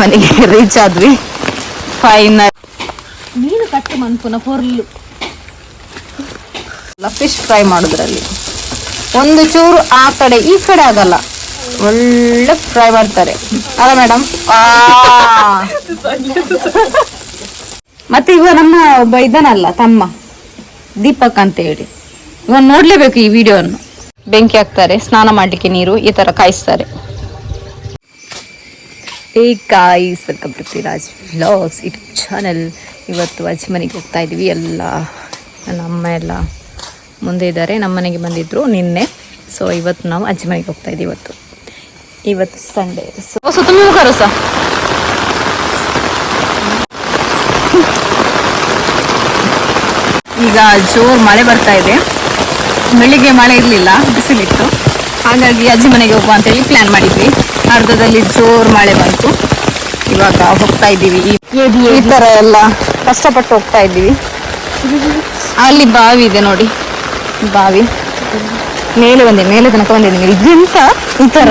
ಮನೆಗೆ ರೀಚ್ ಆದ್ವಿ. ಫೈನಲ್ ಮೀನು ಕಟ್ಟು ಮನ್ಪುನ ಹೊರ್ಲು. ಫಿಶ್ ಫ್ರೈ ಮಾಡೋದ್ರಲ್ಲಿ. ಒಂದು ಚೂರು ಆ ಕಡೆ ಈ ಕಡೆ ಆಗಲ್ಲ. ಒಳ್ಳೆ ಫ್ರೈ ಮಾಡ್ತಾರೆ. ಅಲ್ಲ ಮೇಡಮ್ ಮತ್ತೆ ಇವ ನಮ್ಮ ಒಬ್ಬ ಇದನಲ್ಲ ತಮ್ಮ. ದೀಪಕ್ ಅಂತ ಹೇಳಿ ಇವನ್ ನೋಡ್ಲೇಬೇಕು ಈ ವಿಡಿಯೋವನ್ನು ಬೆಂಕಿ ಹಾಕ್ತಾರೆ ಸ್ನಾನ ಮಾಡ್ಲಿಕ್ಕೆ ನೀರು ಈ ತರ ಕಾಯಿಸ್ತಾರೆ. Hey guys welcome to Shriraj vlogs YouTube channel. ಇವತ್ತು ಅಜ್ಜಿ ಮನೆಗೆ ಹೋಗ್ತಾ ಇದ್ವಿ. ಎಲ್ಲ ನನ್ನ ಅಮ್ಮ ಎಲ್ಲ ಮುಂದೆ ಇದ್ದಾರೆ. ನಮ್ಮ ಮನೆಗೆ ಬಂದಿದ್ರು ನಿನ್ನೆ. ಸೊ ಇವತ್ತು ನಾವು ಅಜ್ಜಿ ಮನೆಗೆ ಹೋಗ್ತಾ ಇದ್ದೀವಿ ಇವತ್ತು. ಇವತ್ತು ಸಂಡೇ ಸೊ ಸುತ್ತ ಮುಖರು ಸಹ ಈಗ ಜೋರು ಮಳೆ ಬರ್ತಾ ಇದೆ. ಬೆಳಿಗ್ಗೆ ಮಳೆ ಇರಲಿಲ್ಲ ಬಿಸಿಲಿತ್ತು. ಹಾಗಾಗಿ ಅಜ್ಜಿ ಮನೆಗೆ ಹೋಗುವ ಅಂತೇಳಿ ಪ್ಲ್ಯಾನ್ ಮಾಡಿದ್ವಿ. ಅರ್ಧದಲ್ಲಿ ಜೋರು ಮಳೆ ಬಂತು. ಇವಾಗ ಹೋಗ್ತಾ ಇದ್ದೀವಿ. ಈ- ತರ ಎಲ್ಲ ಕಷ್ಟಪಟ್ಟು ಹೋಗ್ತಾ ಇದ್ದೀವಿ. ಅಲ್ಲಿ ಬಾವಿ ಇದೆ ನೋಡಿ. ಬಾವಿ. ಮೇಲೆ ಬಂದೆ ಮೇಲೆ ತನಕ ಬಂದಿದ್ದೀನಿ. ಇದ್ರಿಂದ ಈ ತರ.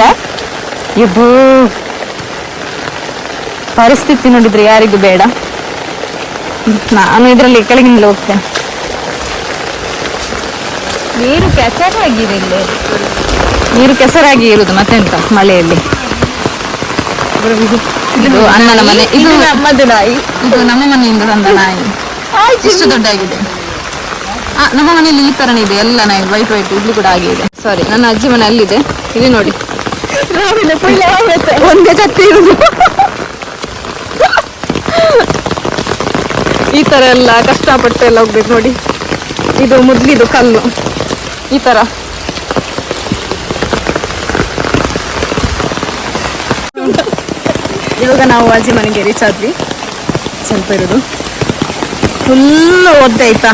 ಎಬ್ಬೋ ಪರಿಸ್ಥಿತಿ ನೋಡಿದ್ರೆ ಯಾರಿಗೂ ಬೇಡ. ನಾನು ಇದರಲ್ಲಿ ಕೆಳಗಿನಿಂದ ಹೋಗ್ತೇನೆ ನೀರು ಕೆಸರಾಗಿದೆ ಇದೆ ನೀರು ಕೆಸರಾಗಿ ಇರುವುದು ಮತ್ತೆಂತ ಮಳೆಯಲ್ಲಿ. ಇದು ಅಣ್ಣನ ಮನೆ. ಇದು ನಮ್ಮದು ನಾಯಿ. ಇದು ನಮ್ಮ ಮನೆಯಿಂದ ಬಂದ ನಾಯಿ. ಇಷ್ಟು ದೊಡ್ಡಾಗಿದೆ? ಆ, ನಮ್ಮ ಮನೆಯಲ್ಲಿ ಈ ತರನೇ ಇದೆ. ಎಲ್ಲ ನಾಯಿ ವೈಟ್ ವೈಟ್ ಇಲ್ಲಿ ಕೂಡ ಹಾಗೆ ಇದೆ. ಸಾರಿ ನನ್ನ ಅಜ್ಜಿ ಮನೆ ಅಲ್ಲಿದೆ. ಇಲ್ಲಿ ನೋಡಿ. ಒಂದೇ ಇರುದು. ಈ ತರ ಎಲ್ಲ ಕಷ್ಟಪಟ್ಟು ಎಲ್ಲ ಹೋಗ್ಬೇಕು ನೋಡಿ. ಇದು ಮೊದ್ಲಿದು ಕಲ್ಲು. ಈ ತರ. ಇವಾಗ ನಾವು ಅಜ್ಜಿ ಮನೆಗೆ ರೀಚ್ ಆದ್ವಿ. ಸ್ವಲ್ಪ ಇರೋದು. ಫುಲ್ ಒದ್ದಾಯ್ತಾ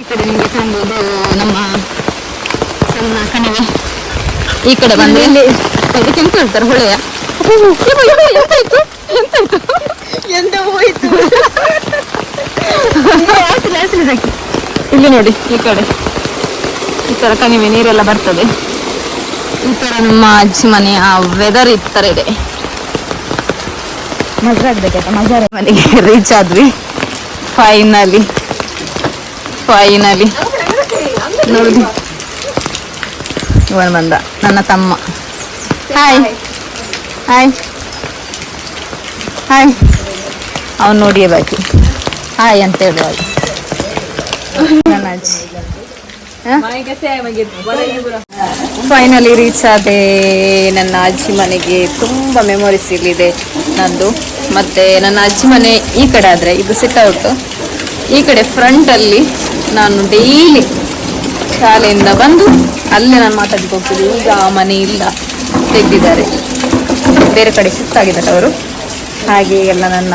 ಈ ಕಡೆ ನಿಮಗೆ ಕಾಣ್ಬೋದು ನಮ್ಮ ಸಣ್ಣ ಕಣಿವೆ. ಈ ಕಡೆ ಬಂದ್ರೆ ಇಲ್ಲಿ. ಎಂತ ಹೇಳ್ತಾರೆ ಹೊಳೆಯ. ಎಂತಾಯ್ತು ಎಂತಾಯ್ತು ಎಂತ ಹೋಯ್ತು? ಇಲ್ಲಿ ನೋಡಿ ಈ ಕಡೆ. ಈ ತರ ಕಣಿವೆ ನೀರೆಲ್ಲ ಬರ್ತದೆ. ಈ ತರ ನಮ್ಮ ಅಜ್ಜಿ ಮನೆ ಆ ವೆದರ್ ಈ ತರ ಇದೆ. ಮಜಾ ಆಗ್ಬೇಕಂತ ಮಜಾ ಮನೆಗೆ ರೀಚ್ ಆದ್ವಿ. ಫೈನಲಿ ಫೈನಲಿ ನೋಡಿ. ಇವನ್ ಬಂದ. ನನ್ನ ತಮ್ಮ. ಹಾಯ್ ಹಾಯ್ ಹಾಯ್ ಅವನು ನೋಡಿಯೇ ಬಾಕಿ. ಹಾಯ್ ಅಂತ ಹೇಳುವಾಗ ನನ್ನ ಅಜ್ಜಿ ಫೈನಲಿ ರೀಚ್ ಆದೆ ನನ್ನ ಅಜ್ಜಿ ಮನೆಗೆ ತುಂಬ ಮೆಮೊರೀಸ್ ಇಲ್ಲಿದೆ ನಂದು. ಮತ್ತು ನನ್ನ ಅಜ್ಜಿ ಮನೆ ಈ ಕಡೆ ಆದರೆ, ಇದು ಸಿಟ್ಔಟು ಈ ಕಡೆ ಫ್ರಂಟಲ್ಲಿ ನಾನು ಡೈಲಿ ಶಾಲೆಯಿಂದ ಬಂದು ಅಲ್ಲೇ ನಾನು ಹೋಗ್ತಿದ್ದೆ. ಈಗ ಆ ಮನೆ ಇಲ್ಲ. ತೆಗೆದಿದ್ದಾರೆ. ಬೇರೆ ಕಡೆ ಶಿಫ್ಟ್ ಆಗಿದ್ದಾರೆ ಅವರು. ಹಾಗೆ ಎಲ್ಲ ನನ್ನ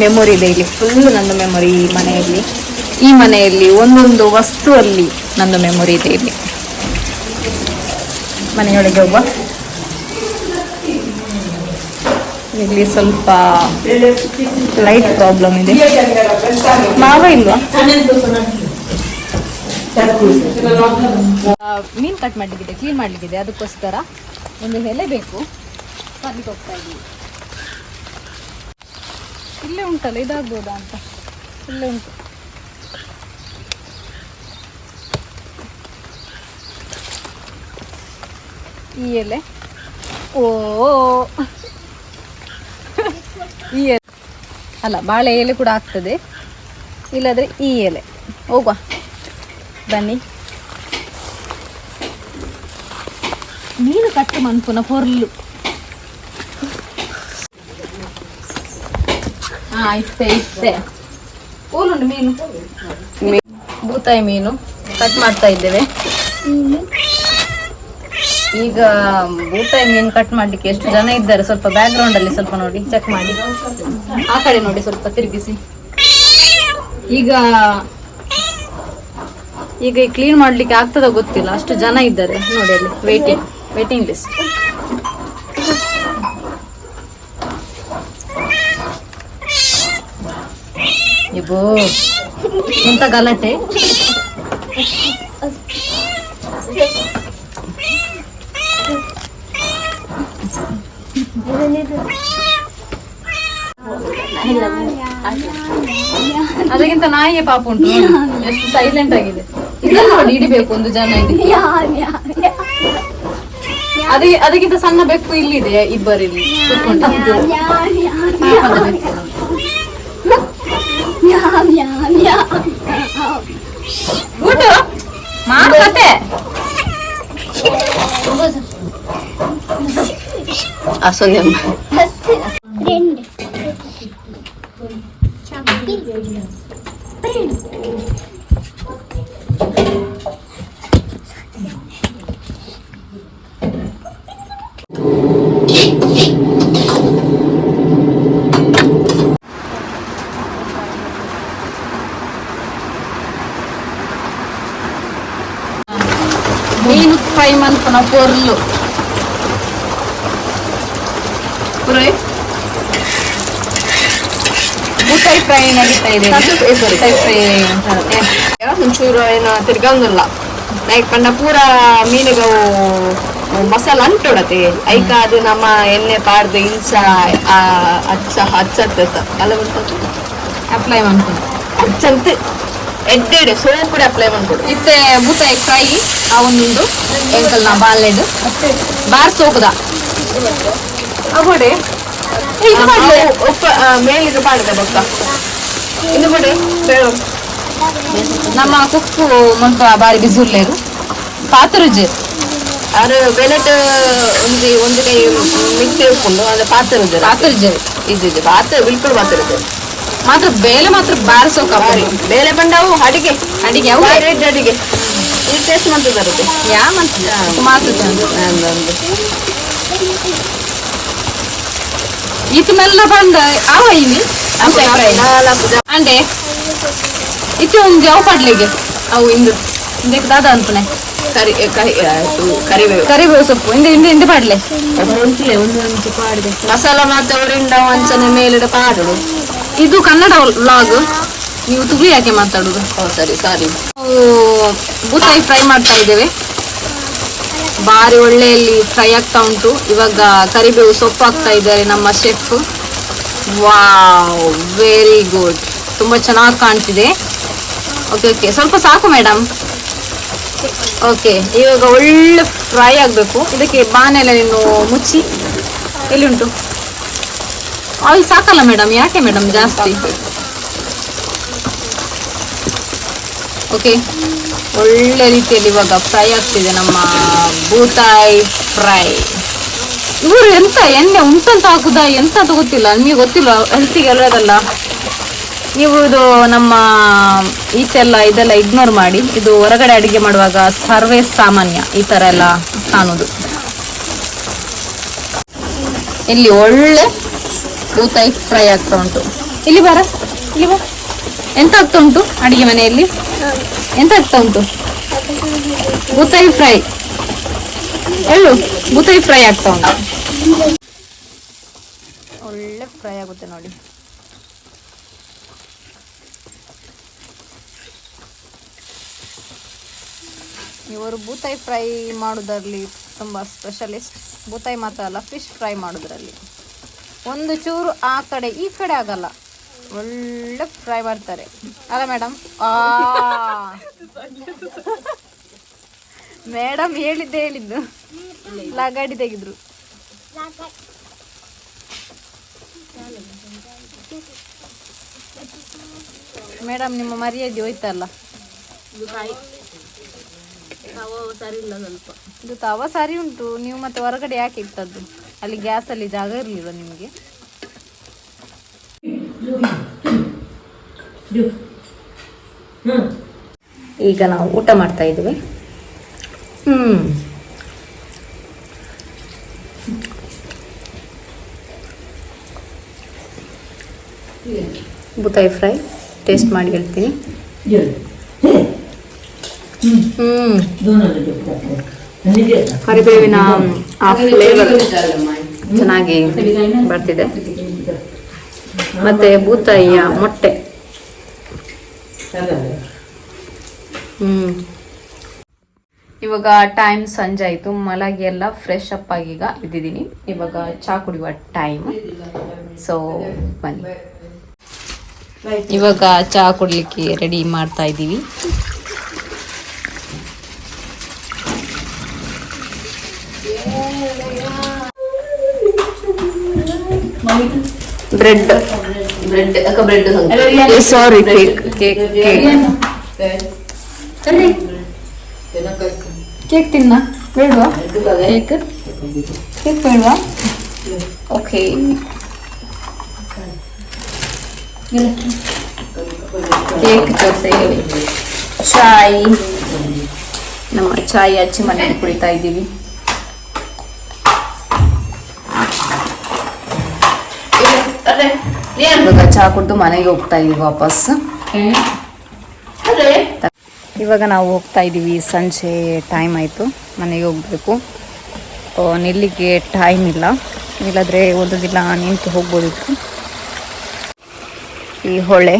ಮೆಮೊರಿ ಇದೆ. ಇಲ್ಲಿ ಫುಲ್ಲು ನನ್ನ ಮೆಮೊರಿ ಈ ಮನೆಯಲ್ಲಿ. ಈ ಮನೆಯಲ್ಲಿ ಒಂದೊಂದು ವಸ್ತುವಲ್ಲಿ ನಂದು ಮೆಮೊರಿ ಇದೆ ಇಲ್ಲಿ. ಮನೆಯೊಳಗೆ ಒಬ್ಬ. ಇಲ್ಲಿ ಸ್ವಲ್ಪ ಲೈಟ್ ಪ್ರಾಬ್ಲಮ್ ಇದೆ. ಮಾವ ಇಲ್ವಾ? ಮೀನು ಕಟ್ ಮಾಡ್ಲಿಕ್ಕಿದೆ ಕ್ಲೀನ್ ಮಾಡಲಿಕ್ಕಿದೆ, ಅದಕ್ಕೋಸ್ಕರ ಒಂದು ಎಲೆ ಬೇಕು. ಬರ್ಲಿಕ್ಕೆ ಹೋಗ್ತಾ ಇದ್ದೀವಿ. ಇಲ್ಲೇ ಉಂಟಲ್ಲ, ಇದಾಗ್ಬೋದಾ ಅಂತ? ಇಲ್ಲೇ ಉಂಟು. ಈ ಎಲೆ. ಓ ಈ ಎಲೆ. ಅಲ್ಲ, ಬಾಳೆ ಎಲೆ ಕೂಡ ಆಗ್ತದೆ. ಇಲ್ಲದ್ರೆ ಈ ಎಲೆ. ಹೋಗುವ. ಬನ್ನಿ. ಮೀನು ಕಟ್ಟು ಮನ್ಪುನ ಪೊರ್ಲು ಹಾ ಇತ್ತೆ ಇತ್ತೆ ಓಲುಂಡು ಮೀನು. ಬೂತಾಯಿ ಮೀನು. ಕಟ್ ಮಾಡ್ತಾ ಇದ್ದೇವೆ. ಈಗ ಊಟ ಮೀನು ಕಟ್ ಮಾಡ್ಲಿಕ್ಕೆ? ಎಷ್ಟು ಜನ ಇದ್ದಾರೆ? ಸ್ವಲ್ಪ ಬ್ಯಾಕ್ ಅಲ್ಲಿ ಸ್ವಲ್ಪ ನೋಡಿ ಚೆಕ್ ಮಾಡಿ. ಆ ಕಡೆ ನೋಡಿ ಸ್ವಲ್ಪ ತಿರುಗಿಸಿ. ಈಗ ಈಗ ಕ್ಲೀನ್ ಮಾಡ್ಲಿಕ್ಕೆ ಆಗ್ತದ ಗೊತ್ತಿಲ್ಲ. ಅಷ್ಟು ಜನ ಇದ್ದಾರೆ. ನೋಡಿ ಅಲ್ಲಿ ವೇಟಿಂಗ್ ವೇಟಿಂಗ್ ಲಿಸ್ಟ್ ಇಬೋ ಎಂತ ಗಲಾಟೆ? ಅದಕ್ಕಿಂತ ನಾಯಿಯೇ ಪಾಪ ಉಂಟು ಎಷ್ಟು ಸೈಲೆಂಟ್ ಆಗಿದೆ. ಇದನ್ನು ನೋಡಿ ಹಿಡಿಬೇಕು ಒಂದು ಜನ ಇದೆ ಅದೇ ಅದಕ್ಕಿಂತ ಸಣ್ಣ ಬೆಕ್ಕು ಇಲ್ಲಿದೆ ಇಬ್ಬರಿಲ್ಲಿ. ಕೂತ್ಕೊಂಡು ಪಾಪದ ಬೆಕ್ಕು. ಊಟ ಮಾಡ್ಕತೆ ಅಸೊಂದೆ ಮೀನು ಫ್ರೈ ಪುರೈ ಫ್ರೈ ನಡೀತಾ ಇದೆ ಬೂತಾಯಿ ಫ್ರೈ ಒಂಚೂರು ಏನು ತಿರ್ಗಂಗಿಲ್ಲ ಲೈಕ್ ಪಂಡ ಪೂರ ಮೀನಿಗೆ ಮಸಾಲ ಅಂಟೊಡತೆ ಐಕ ಅದು ನಮ್ಮ ಎಣ್ಣೆ ಪಾಡ್ದು ಇಂಚ ಆ, ಅಚ್ಚ ಹಚ್ಚತ್ತ ಅಲ್ಲ ಅಪ್ಲೈ ಮಾಡ್ಕೊಂಡು ಹಚ್ಚಂತ ಎಡ್ಡೆಡೆ ಸೋಪುಡೆ ಅಪ್ಲೈ ಮಾಡ್ಕೊಡು ಇತ್ತೆ ಬೂತಾಯಿ ಫ್ರೈ ಎಂಕಲ್ ನಾ ಬಾಲ್ಲೆಡು ಬಾರ್ ಸೋಕುದ ಇದು ಮಾಡ್ಲೆ? ಉಪ್ಪ ಮೇಲಿದು ಪಾಡ್ದೆ ಬೊಕ್ಕ ಬಿಡಿ ಬೇಳು ನಮ್ಮ ಕುಕ್ಕು ಮುಲ್ಪ ಬಾರಿ ಬಿಸಿ ಉಳ್ಳೇರು ಪಾತ್ರುಜೆ ಬೆನಟ್ ಒಂಜಿ ಒಂದು ಕೈ ಮಿಕ್ಸಿ ಇಟ್ಕೊಂಡು ಒಂದು ಪಾತ್ರೆ ಇದೆ ಇದು ಇದ್ದಿದ್ದು ಪಾತ್ರೆ ಬಿಲ್ಕುಲ್ ಪಾತ್ರೆ ಇದೆ ಮಾತ್ರ ಬೇಲೆ ಮಾತ್ರ ಬಾರಿ ಸೋಕ ಬಾರಿ. ಬೇಲೆ ಬಂದವು ಅಡಿಗೆ. ಅಡಿಗೆ ಅವು. ಅಡಿಗೆ. ಟೇಸ್ಟ್ ಮಾಡ್ತಿದ್ದಾರೆ ಯಾ ಮತ್ತೆ? ಮಾತ್ರ ಚಂದ ಇತ್ತು ಮೆಲ್ಲ ಬಂದ ಆವ ಇಲ್ಲಿ ಅಂಡೆ ಇತ್ತು ಒಂದು ಜಾವ್ ಪಾಡ್ಲಿಗೆ. ಅವು ಇಂದು ಇಂದಕ್ಕೆ ದಾದ ಅಂತನೆ. ಕರಿ ಕರಿಬೇವು. ಕರಿಬೇವು ಸೊಪ್ಪು. ಹಿಂದೆ ಇಂದ ಇಂದ ಪಾಡ್ಲೆ. ಒಂದ್ಲೆ ಒಂದು ಒಂದು ಪಾಡಿದೆ. ಮಸಾಲ ಮಾತವರಿಂದ ವಂಚನೆ ಮೇಲಿಡ ಪಾಡುಡು ಇದು ಕನ್ನಡ ವ್ಲಾಗ್ ನೀವು ತುಗಿ ಯಾಕೆ ಮಾತಾಡುದು? ಸರಿ ಸಾರಿ ನಾವು ಬೂತಾಯಿ ಫ್ರೈ ಮಾಡ್ತಾ ಇದ್ದೇವೆ. ಭಾರಿ ಒಳ್ಳೆಯಲ್ಲಿ ಫ್ರೈ ಆಗ್ತಾ ಉಂಟು. ಇವಾಗ ಕರಿಬೇವು ಸೊಪ್ಪು ಹಾಕ್ತಾ ಇದ್ದಾರೆ ನಮ್ಮ ಶೆಫ್ ವಾವ್ ವೆರಿ ಗುಡ್ ತುಂಬ ಚೆನ್ನಾಗಿ ಕಾಣ್ತಿದೆ. ಓಕೆ ಓಕೆ ಸ್ವಲ್ಪ ಸಾಕು ಮೇಡಮ್ ಓಕೆ ಇವಾಗ ಒಳ್ಳೆ ಫ್ರೈ ಆಗಬೇಕು. ಇದಕ್ಕೆ ಬಾನೆಲ್ಲ ನೀನು ಮುಚ್ಚಿ. ಎಲ್ಲಿ ಉಂಟು? ಆಯಿಲ್ ಸಾಕಲ್ಲ ಮೇಡಮ್ ಯಾಕೆ ಮೇಡಮ್ ಜಾಸ್ತಿ? ಓಕೆ ಒಳ್ಳೆ ರೀತಿಯಲ್ಲಿ ಇವಾಗ ಫ್ರೈ ಆಗ್ತಿದೆ ನಮ್ಮ ಬೂತಾಯಿ ಫ್ರೈ. ಇವರು ಎಂತ, ಎಣ್ಣೆ ಉಂಟಂತ ಹಾಕುದಾ ಎಂತ ಗೊತ್ತಿಲ್ಲ, ನಿಮಗೆ ಗೊತ್ತಿಲ್ಲ ಹೆಲ್ತಿಗೆ ಅಲ್ಲದಲ್ಲ ನೀವು ಇದು ನಮ್ಮ ಈಚೆಲ್ಲ ಇದೆಲ್ಲ ಇಗ್ನೋರ್ ಮಾಡಿ, ಇದು ಹೊರಗಡೆ ಅಡಿಗೆ ಮಾಡುವಾಗ ಸರ್ವೇ ಸಾಮಾನ್ಯ, ಈ ತರ ಎಲ್ಲ ಕಾಣುದು. ಇಲ್ಲಿ ಒಳ್ಳೆ ಬೂತಾಯಿ ಫ್ರೈ ಆಗ್ತಾ ಉಂಟು. ಇಲ್ಲಿ ಬರ, ಇಲ್ಲಿ ಬಾ. ಎಂತ ಆಗ್ತಾ ಉಂಟು ಅಡಿಗೆ ಮನೆಯಲ್ಲಿ? ಎಂತ ಆಗ್ತಾ ಉಂಟು? ಬೂತಾಯಿ ಫ್ರೈ. ಎಳ್ಳು, ಬೂತಾಯಿ ಫ್ರೈ ಆಗ್ತಾ ಉಂಟು. ಒಳ್ಳೆ ಫ್ರೈ ಆಗುತ್ತೆ ನೋಡಿ. ಇವರು ಬೂತಾಯಿ ಫ್ರೈ ಮಾಡೋದರಲ್ಲಿ ತುಂಬ ಸ್ಪೆಷಲಿಸ್ಟ್. ಬೂತಾಯಿ ಮಾತ್ರ ಅಲ್ಲ ಫಿಶ್ ಫ್ರೈ ಮಾಡೋದ್ರಲ್ಲಿ ಒಂದು ಚೂರು ಆ ಕಡೆ, ಈ ಕಡೆ ಆಗಲ್ಲ. ಒಳ್ಳೆ ಫ್ರೈ ಮಾಡ್ತಾರೆ. ಅಲ್ಲ ಮೇಡಮ್ ಮೇಡಮ್ ಹೇಳಿದ್ದೆ ಹೇಳಿದ್ದು. ಲಗಾಡಿ ತೆಗೆದ್ರು. ಮೇಡಮ್ ನಿಮ್ಮ ಮರ್ಯಾದೆ ಹೋಯ್ತಲ್ಲ. ಇದು ತವ ಸರಿ ಉಂಟು. ನೀವು ಮತ್ತೆ ಹೊರಗಡೆ ಯಾಕೆ ಇಟ್ಟದ್ದು? ಅಲ್ಲಿ ಗ್ಯಾಸ್ ಅಲ್ಲಿ ಜಾಗ ಇರ್ಲಿಲ್ಲ ನಿಮಗೆ? ಈಗ ನಾವು ಊಟ ಮಾಡ್ತಾ ಇದ್ದೀವಿ ಹ್ಮ್. ಬೂತಾಯಿ ಫ್ರೈ ಟೇಸ್ಟ್ ಮಾಡಿ ಹೇಳ್ತೀನಿ. ಹ್ಮ್. ಕರಿಬೇವಿನ ಆ ಫ್ಲೇವರ್ ಚೆನ್ನಾಗಿ ಬರ್ತಿದೆ. ಮತ್ತೆ ಬೂತಾಯಿಯ ಮೊಟ್ಟೆ. ಇವಾಗ ಟೈಮ್ ಸಂಜೆ ಆಯಿತು. ಮಲಗಿ ಎಲ್ಲ ಫ್ರೆಶ್ ಅಪ್ ಈಗ ಇದ್ದಿದ್ದೀನಿ ಇವಾಗ ಚಾ ಕುಡಿಯುವ ಟೈಮ್ ಸೊ ಬನ್ನಿ. ಇವಾಗ ಚಹಾ ಕುಡಿಲಿಕ್ಕೆ ರೆಡಿ ಮಾಡ್ತಾ ಇದ್ದೀವಿ. Bread bread sorry cake cake cake cake ತಿನ್ನ. ಬೇಡವಾ? ಕೇಕ್? ಕೇಕ್ ಬೇಡವಾ? ಓಕೆ. ಕೇಕ್ ಜೊತೆ ಚಾಯ್. ನಮ್ಮ ಚಾಯ್ ಹಚ್ಚಿ ಮನೆಯಲ್ಲಿ ಕುಡಿತಾ ಇದ್ದೀವಿ. ಇವಾಗ ಚಹಾ ಕುಡ್ದು ಮನೆಗೆ ಹೋಗ್ತಾ ಇದೀವಿ ವಾಪಸ್. ಇವಾಗ ನಾವು ಹೋಗ್ತಾ ಇದ್ದೀವಿ ಸಂಜೆ ಟೈಮ್ ಆಯಿತು. ಮನೆಗೆ ಹೋಗಬೇಕು. ನಿಲ್ಲಿಗೆ ಟೈಮ್ ಇಲ್ಲ. ಇಲ್ಲಾದರೆ ದಿನ ನಿಂತು ಹೋಗ್ಬೋದಿತ್ತು. ಈ ಹೊಳೆ,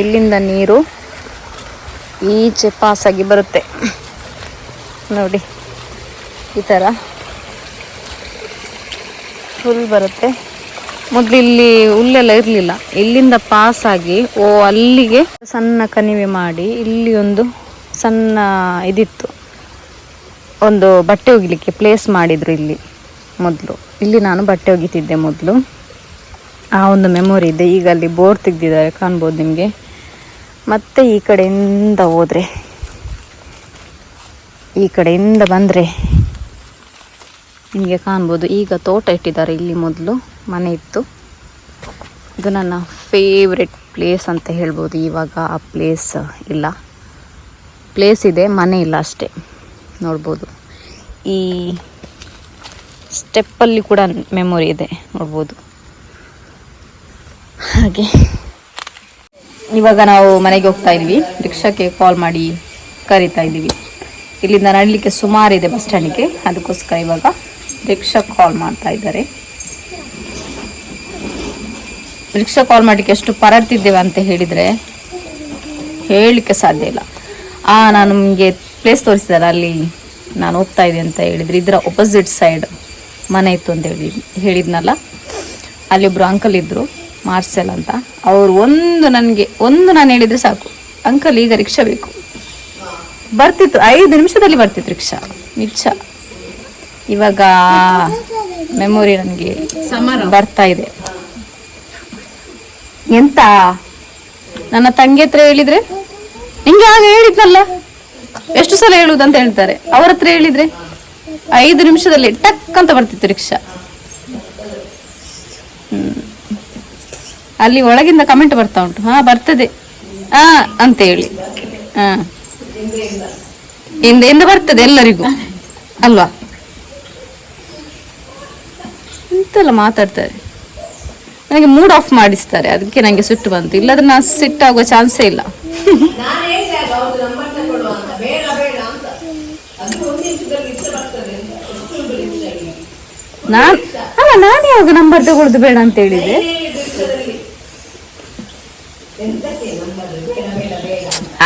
ಇಲ್ಲಿಂದ ನೀರು ಈಚೆ ಪಾಸಾಗಿ ಬರುತ್ತೆ. ನೋಡಿ, ಈ ಥರ ಫುಲ್ ಬರುತ್ತೆ. ಮೊದಲು ಇಲ್ಲಿ ಹುಲ್ಲೆಲ್ಲ ಇರಲಿಲ್ಲ. ಇಲ್ಲಿಂದ ಪಾಸಾಗಿ ಓ, ಅಲ್ಲಿಗೆ ಸಣ್ಣ ಕಣಿವೆ ಮಾಡಿ ಇಲ್ಲಿ ಒಂದು ಸಣ್ಣ ಇದಿತ್ತು. ಒಂದು ಬಟ್ಟೆ ಒಗಿಲಿಕ್ಕೆ ಪ್ಲೇಸ್ ಮಾಡಿದರು ಇಲ್ಲಿ ಮೊದಲು. ಇಲ್ಲಿ ನಾನು ಬಟ್ಟೆ ಒಗಿತಿದ್ದೆ ಮೊದಲು. ಆ ಒಂದು ಮೆಮೊರಿ ಇದೆ. ಈಗ ಅಲ್ಲಿ ಬೋರ್ ತೆಗ್ದಿದ್ದಾರೆ ಕಾಣ್ಬೋದು ನಿಮಗೆ. ಮತ್ತು ಈ ಕಡೆಯಿಂದ ಹೋದರೆ, ಈ ಕಡೆಯಿಂದ ಬಂದರೆ ನಿಮಗೆ ಕಾಣ್ಬೋದು. ಈಗ ತೋಟ ಇಟ್ಟಿದ್ದಾರೆ ಇಲ್ಲಿ ಮೊದಲು. ಮನೆ ಇತ್ತು. ಇದು ನನ್ನ ಫೇವ್ರೆಟ್ ಪ್ಲೇಸ್ ಅಂತ ಹೇಳ್ಬೋದು. ಇವಾಗ ಆ ಪ್ಲೇಸ್ ಇಲ್ಲ. ಪ್ಲೇಸ್ ಇದೆ, ಮನೆ ಇಲ್ಲ ಅಷ್ಟೇ. ನೋಡ್ಬೋದು. ಈ ಸ್ಟೆಪ್ಪಲ್ಲಿ ಕೂಡ ಮೆಮೊರಿ ಇದೆ, ನೋಡ್ಬೋದು. ಹಾಗೆ. ಇವಾಗ ನಾವು ಮನೆಗೆ ಹೋಗ್ತಾ ಇದ್ವಿ. ರಿಕ್ಷಾಕ್ಕೆ ಕಾಲ್ ಮಾಡಿ ಕರಿತಾ ಇದ್ದೀವಿ. ಇಲ್ಲಿಂದ ನಡಲಿಕ್ಕೆ ಸುಮಾರಿದೆ ಬಸ್ ಸ್ಟ್ಯಾಂಡಿಗೆ. ಅದಕ್ಕೋಸ್ಕರ ಇವಾಗ ರಿಕ್ಷಾ ಕಾಲ್ ಮಾಡ್ತಾ ಇದ್ದಾರೆ. ರಿಕ್ಷಾ ಕಾಲ್ ಮಾಡಲಿಕ್ಕೆ ಎಷ್ಟು ಪರಡ್ತಿದ್ದೇವೆ ಅಂತ ಹೇಳಿದರೆ ಹೇಳಲಿಕ್ಕೆ ಸಾಧ್ಯ ಇಲ್ಲ. ಆ ನಾನು ನಿಮಗೆ ಪ್ಲೇಸ್ ತೋರಿಸಿದ್ದಾರೆ ಅಲ್ಲಿ ನಾನು ಹೋಗ್ತಾ ಇದ್ದೆ ಅಂತ ಹೇಳಿದ್ರೆ. ಇದರ ಒಪೋಸಿಟ್ ಸೈಡ್ ಮನೆ ಇತ್ತು ಅಂತ ಹೇಳಿ ಹೇಳಿದ್ನಲ್ಲ. ಅಲ್ಲಿ ಒಬ್ರು ಅಂಕಲ್ ಇದ್ದರು ಮಾರ್ಸೆಲ್ ಅಂತ. ಅವರು ಒಂದು ನನಗೆ ಒಂದು ನಾನು ಹೇಳಿದರೆ ಸಾಕು. ಅಂಕಲ್ ಈಗ ರಿಕ್ಷಾ ಬೇಕು. ಬರ್ತಿತ್ತು ಐದು ನಿಮಿಷದಲ್ಲಿ ಬರ್ತಿತ್ತು ರಿಕ್ಷಾ. ನಿಜ. ಇವಾಗ ಮೆಮೊರಿ ನನಗೆ ಬರ್ತಾ ಇದೆ. ಎಂತ? ನನ್ನ ತಂಗಿ ಹತ್ರ ಹೇಳಿದ್ರೆ? ನಿಂಗೆ ಆಗ ಹೇಳಿದ್ನಲ್ಲ. ಎಷ್ಟು ಸಲ ಹೇಳುದಂತ ಹೇಳ್ತಾರೆ. ಅವ್ರ ಹತ್ರ ಹೇಳಿದ್ರೆ ಐದು ನಿಮಿಷದಲ್ಲಿ ಟಕ್ ಅಂತ ಬರ್ತಿತ್ತು ರಿಕ್ಷಾ. ಅಲ್ಲಿ ಒಳಗಿಂದ ಕಮೆಂಟ್ ಬರ್ತಾ ಉಂಟು. ಹಾ, ಬರ್ತದೆ. ಹಾ ಅಂತ ಹೇಳಿ ಹಾ. ಹಿಂದೆಯಿಂದ ಬರ್ತದೆ ಎಲ್ಲರಿಗೂ. ಅಲ್ವಾ? ಎಂತೆಲ್ಲ ಮಾತಾಡ್ತಾರೆ. ನನಗೆ ಮೂಡ್ ಆಫ್ ಮಾಡಿಸ್ತಾರೆ. ಅದಕ್ಕೆ ನನಗೆ ಸಿಟ್ಟು ಬಂತು. ಇಲ್ಲಾದ್ರೆ ನಾನು ಸಿಟ್ಟಾಗುವ ಚಾನ್ಸೇ ಇಲ್ಲ. ನಾನ್ ಅಲ್ಲ, ನಾನು ಯಾವಾಗ ನಂಬರ್ ತಗೊಳ್ದು ಬೇಡ ಅಂತ ಹೇಳಿದೆ.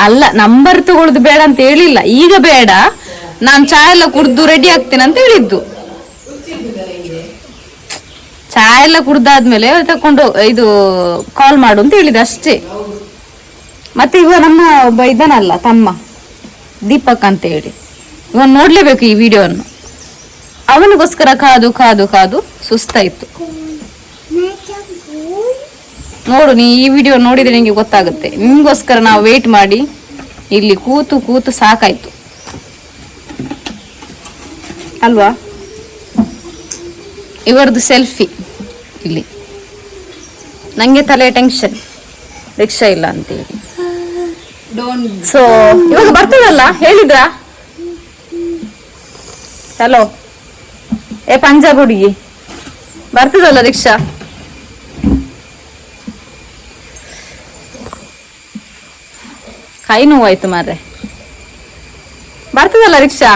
ಅಲ್ಲ ನಂಬರ್ ತಗೊಳ್ದು ಬೇಡ ಅಂತ ಹೇಳಿಲ್ಲ. ಈಗ ಬೇಡ. ನಾನ್ ಚಾ ಎಲ್ಲ ಕುಡ್ದು ರೆಡಿ ಆಗ್ತೇನೆ ಅಂತ ಹೇಳಿದ್ದು. ಚಾ ಎಲ್ಲ ಕುಡ್ದಾದ್ಮೇಲೆ ತಕೊಂಡು, ಇದು ಕಾಲ್ ಮಾಡು ಅಂತ ಹೇಳಿದೆ ಅಷ್ಟೇ. ಮತ್ತೆ ಇವ ನಮ್ಮ ಒಬ್ಬ ಅಲ್ಲ ತಮ್ಮ, ದೀಪಕ್ ಅಂತ ಹೇಳಿ. ಇವನ್ ನೋಡ್ಲೇಬೇಕು ಈ ವಿಡಿಯೋವನ್ನು ಅವನಿಗೋಸ್ಕರ ಕಾದು ಕಾದು ಕಾದು ಸುಸ್ತಾಯಿತು ನೋಡು ನೀ ಈ ವಿಡಿಯೋ ನೋಡಿದ್ರೆ ನಿಮಗೆ ಗೊತ್ತಾಗುತ್ತೆ. ನಿಮಗೋಸ್ಕರ ನಾವು ವೇಟ್ ಮಾಡಿ ಇಲ್ಲಿ ಕೂತು ಕೂತು ಸಾಕಾಯ್ತು. ಅಲ್ವಾ? ಇವರದು ಸೆಲ್ಫಿ ಇಲ್ಲಿ. ನಂಗೆ ತಲೆ ಟೆನ್ಷನ್ ರಿಕ್ಷಾ ಇಲ್ಲ ಅಂತೇಳಿ. ಸೊ ಇವಾಗ ಬರ್ತದಲ್ಲ? ಹೇಳಿದ್ರಾ? ಹಲೋ ಏ ಪಂಜಾಬ್ ಹುಡುಗಿ ಬರ್ತದಲ್ಲ ರಿಕ್ಷಾ? ಕೈ ನೋವಾಯ್ತು ಮಾರ್ರೆ. ಬರ್ತದಲ್ಲ ರಿಕ್ಷಾ?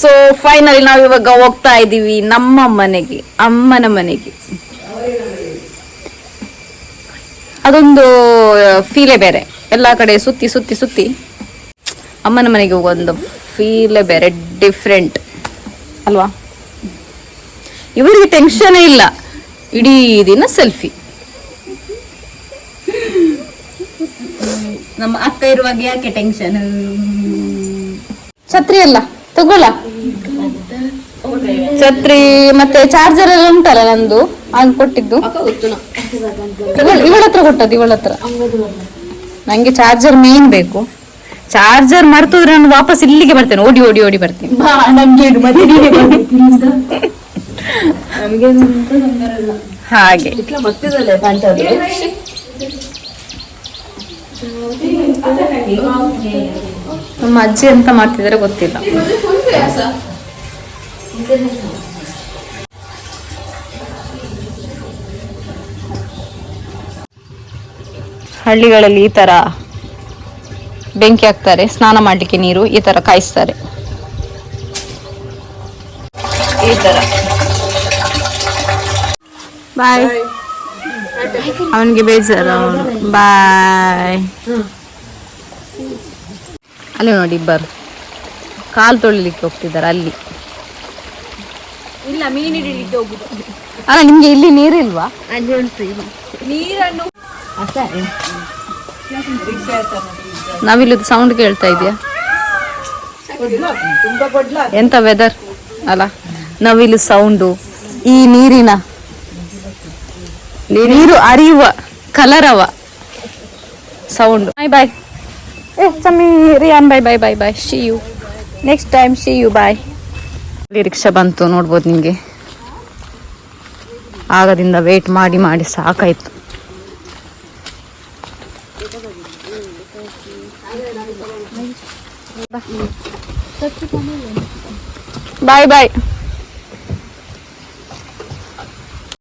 ಸೊ ಫೈನಲಿ ನಾವು ಇವಾಗ ಹೋಗ್ತಾ ಇದ್ದೀವಿ ನಮ್ಮ ಮನೆಗೆ, ಅಮ್ಮನ ಮನೆಗೆ. ಅದೊಂದು ಫೀಲೇ ಬೇರೆ. ಎಲ್ಲ ಕಡೆ ಸುತ್ತಿ ಸುತ್ತಿ ಸುತ್ತಿ. ಅಮ್ಮನ ಮನೆಗೆ ಒಂದು ಫೀಲೇ ಬೇರೆ ಡಿಫ್ರೆಂಟ್ ಅಲ್ವಾ? ಇವರಿಗೆ ಟೆನ್ಷನ್ ಇಲ್ಲ. ಇಡೀ ದಿನ ಸೆಲ್ಫಿ ನಮ್ಮ ಅಕ್ಕ ಇರುವಾಗ ಯಾಕೆ ಟೆನ್ಷನ್ ಛತ್ರಿ ಅಲ್ಲ ತಗೊಳ್ಳ. ಛತ್ರಿ ಮತ್ತೆ ಚಾರ್ಜರ್ ಎಲ್ಲ ಉಂಟಲ್ಲ ನಂದು? ಅದು ಕೊಟ್ಟಿದ್ದು. ಇವಳತ್ರ ಇವಳ ಹತ್ರ ಕೊಟ್ಟದ್ದು ಇವಳ ಹತ್ರ ನಂಗೆ ಚಾರ್ಜರ್ ಮೇನ್ ಬೇಕು. ಚಾರ್ಜರ್ ಮರ್ತೋದ್ರೆ ನಾನು ವಾಪಸ್ ಇಲ್ಲಿಗೆ ಬರ್ತೇನೆ. ಓಡಿ ಓಡಿ ಓಡಿ ಬರ್ತೀನಿ. ಹಾಗೆ. ನಮ್ಮ ಅಜ್ಜಿ ಎಂತ ಮಾಡ್ತಿದಾರೆ ಗೊತ್ತಿಲ್ಲ. ಹಳ್ಳಿಗಳಲ್ಲಿ ಈ ತರ ಬೆಂಕಿ ಹಾಕ್ತಾರೆ ಸ್ನಾನ ಮಾಡ್ಲಿಕ್ಕೆ ನೀರು ಈ ತರ ಕಾಯಿಸ್ತಾರೆ. ಈ ತರ. ಬಾಯ್ ಅವನಿಗೆ ಬೇಜಾರು. ಅವನು ಬಾಯ್ ಅಲ್ಲಿ ನೋಡಿ ಇಬ್ಬರು. ಕಾಲು ತೊಳಿಲಿಕ್ಕೆ ಹೋಗ್ತಿದ್ದಾರೆ ಅಲ್ಲಿ. ಇಲ್ಲ ಹೋಗುದು. ಅಲ್ಲ ನಿಮ್ಗೆ ಇಲ್ಲಿ ನೀರಿಲ್ವಾ ನೀರನ್ನು ನಾವಿಲ್ಲದ ಸೌಂಡ್ ಕೇಳ್ತಾ ಇದೆಯಾ ಎಂತ ವೆದರ್ ಅಲ್ಲ ನವಿಲು ಸೌಂಡು ಈ ನೀರಿನ ನೀರು ಅರಿಯುವ ಕಲರವ ಸೌಂಡ್ ಬೈ ಬಾಯ್ ಏ Chammi Riyan bye bye bye bye see you next time see you bye ಅಲ್ಲಿ ರಿಕ್ಷಾ ಬಂತು ನೋಡ್ಬೋದು ನಿಮಗೆ ಆಗದಿಂದ ವೇಟ್ ಮಾಡಿ ಮಾಡಿ ಸಾಕಾಯ್ತು. ಬಾಯ್ ಬಾಯ್